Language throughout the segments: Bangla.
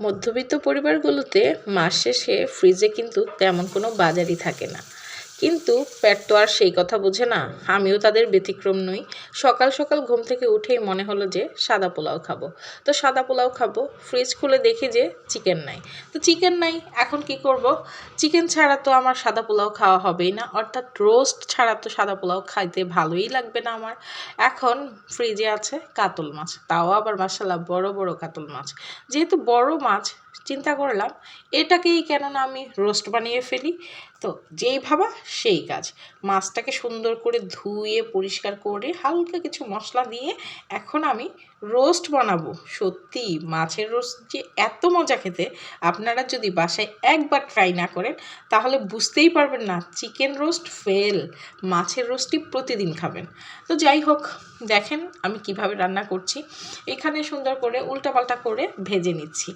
মধ্যবিত্ত পরিবারগুলোতে মাস শেষে ফ্রিজে কিন্তু তেমন কোনো বাজারই থাকে না। কিন্তু পেট তো আর সেই কথা বোঝে না। আমিও তাদের ব্যতিক্রম নই। সকাল সকাল ঘুম থেকে উঠেই মনে হলো যে সাদা পোলাও খাব। তো সাদা পোলাও খাব। ফ্রিজ খুলে দেখি যে চিকেন নাই। তো চিকেন নাই, এখন কি করব? চিকেন ছাড়া তো আমার সাদা পোলাও খাওয়া হবেই না। অর্থাৎ রোস্ট ছাড়া তো সাদা পোলাও খাইতে ভালোই লাগবে না আমার। এখন ফ্রিজে আছে কাতল মাছ। তাও আবার মাসাল্লাহ বড় বড় কাতল মাছ। যেহেতু বড় মাছ চিন্তা করলাম, এটাকেই কেননা আমি রোস্ট বানিয়ে ফেলি। তো যেই ভাবা সেই কাজ। মাছটাকে সুন্দর করে ধুয়ে, পরিষ্কার করে, হালকা কিছু মশলা দিয়ে এখন আমি রোস্ট বানাবো। সত্যি, মাছের রোস্ট যে এত মজা খেতে, আপনারা যদি বাসায় একবার ট্রাই না করেন, তাহলে বুঝতেই পারবেন না, চিকেন রোস্ট ফেল। মাছের রোস্টই প্রতিদিন খাবেন। তো যাই হোক, দেখেন আমি কীভাবে রান্না করছি। এখানে সুন্দর করে উল্টাপাল্টা করে ভেজে নিচ্ছি।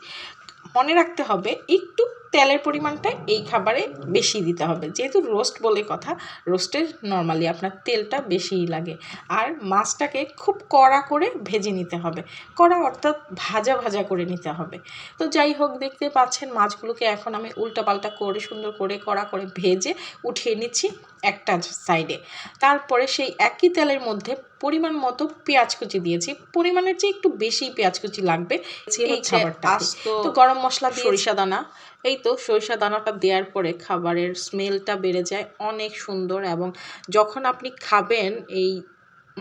মনে রাখতে হবে, একটু তেলের পরিমাণটা এই খাবারে বেশি দিতে হবে। যেহেতু রোস্ট বলে কথা রোস্টে নর্মালি আপনার তেলটা বেশিই লাগে। আর মাছটাকে খুব কড়া করে ভেজে নিতে হবে। কড়া অর্থাৎ ভাজা ভাজা করে নিতে হবে। তো যাই হোক, দেখতে পাচ্ছেন মাছগুলোকে এখন আমি উল্টাপাল্টা করে, সুন্দর করে কড়া করে ভেজে উঠিয়ে নিচ্ছি একটা সাইডে তারপরে সেই একই তেলের মধ্যে পরিমাণ মতো পেঁয়াজ কুচি দিয়েছি। পরিমাণের চেয়ে একটু বেশি পেঁয়াজ কুচি লাগবে। এই খাবারটা। তো গরম মশলা সরিষা দানা। এই তো সরিষা দানাটা দেওয়ার পরে খাবারের স্মেলটা বেড়ে যায় অনেক সুন্দর এবং যখন আপনি খাবেন এই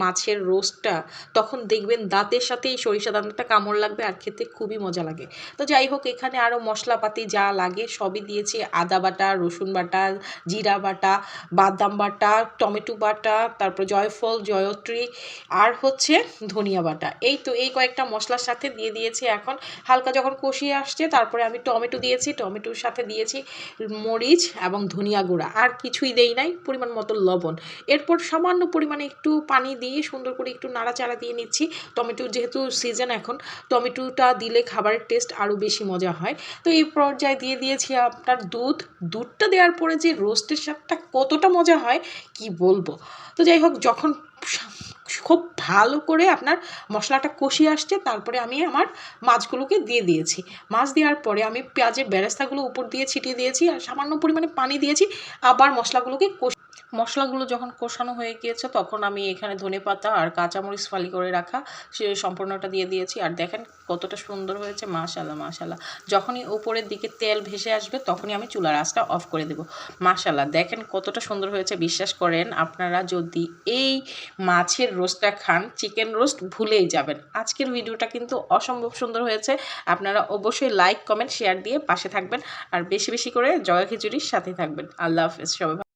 মাছের রোস্টটা, তখন দেখবেন দাঁতের সাথে এই সরিষা দানাটা কামড় লাগবে আর খেতে খুবই মজা লাগে। তো যাই হোক, এখানে আরও মশলাপাতি যা লাগে সবই দিয়েছি। আদা বাটা, রসুন বাটা, জিরা বাটা, বাদাম বাটা, টমেটো বাটা, তারপর জয়ফল, জয়ত্রী, আর হচ্ছে ধনিয়া বাটা। এই তো এই কয়েকটা মশলার সাথে দিয়ে দিয়েছি এখন। হালকা যখন কষিয়ে আসছে, তারপরে আমি টমেটো দিয়েছি। টমেটোর সাথে দিয়েছি মরিচ এবং ধনিয়া গুঁড়া। আর কিছুই দেই নাই, পরিমাণ মতো লবণ। এরপর সামান্য পরিমাণে একটু পানি দিয়ে দিয়ে সুন্দর করে একটু নাড়াচাড়া দিয়ে নিচ্ছি। টমেটো যেহেতু সিজন এখন, টমেটোটা দিলে খাবারের টেস্ট আরও বেশি মজা হয়। তো এই পর্যায়ে দিয়ে দিয়েছি আপনার দুধ। দুধটা দেওয়ার পরে যে রোস্টের স্বাদটা কতটা মজা হয়, কি বলব? তো যাই হোক, যখন খুব ভালো করে আপনার মশলাটা কষিয়ে আসছে, তারপরে আমি আমার মাছগুলোকে দিয়ে দিয়েছি। মাছ দেওয়ার পরে আমি পেঁয়াজের বেরেস্তাগুলো উপর দিয়ে ছিটিয়ে দিয়েছি আর সামান্য পরিমাণে পানি দিয়েছি। আবার মশলাগুলোকে কষি মশলাগুলো যখন কষানো হয়ে গিয়েছে, তখন আমি এখানে ধনে পাতা আর কাঁচামরিচ ফালি করে রাখা, সে সম্পূর্ণটা দিয়ে দিয়েছি। আর দেখেন কতটা সুন্দর হয়েছে মাশাল্লাহ মাশাল্লাহ যখনই উপরের দিকে তেল ভেসে আসবে, তখনই আমি চুলার আঁচটা অফ করে দেবো। মাশাল্লাহ দেখেন কতটা সুন্দর হয়েছে, বিশ্বাস করেন, আপনারা যদি এই মাছের রোস্টটা খান, চিকেন রোস্ট ভুলেই যাবেন। আজকের ভিডিওটা কিন্তু অসম্ভব সুন্দর হয়েছে। আপনারা অবশ্যই লাইক, কমেন্ট, শেয়ার দিয়ে পাশে থাকবেন। আর বেশি বেশি করে জগা খিচুড়ির সাথে থাকবেন। আল্লাহ হাফেজ, সবাই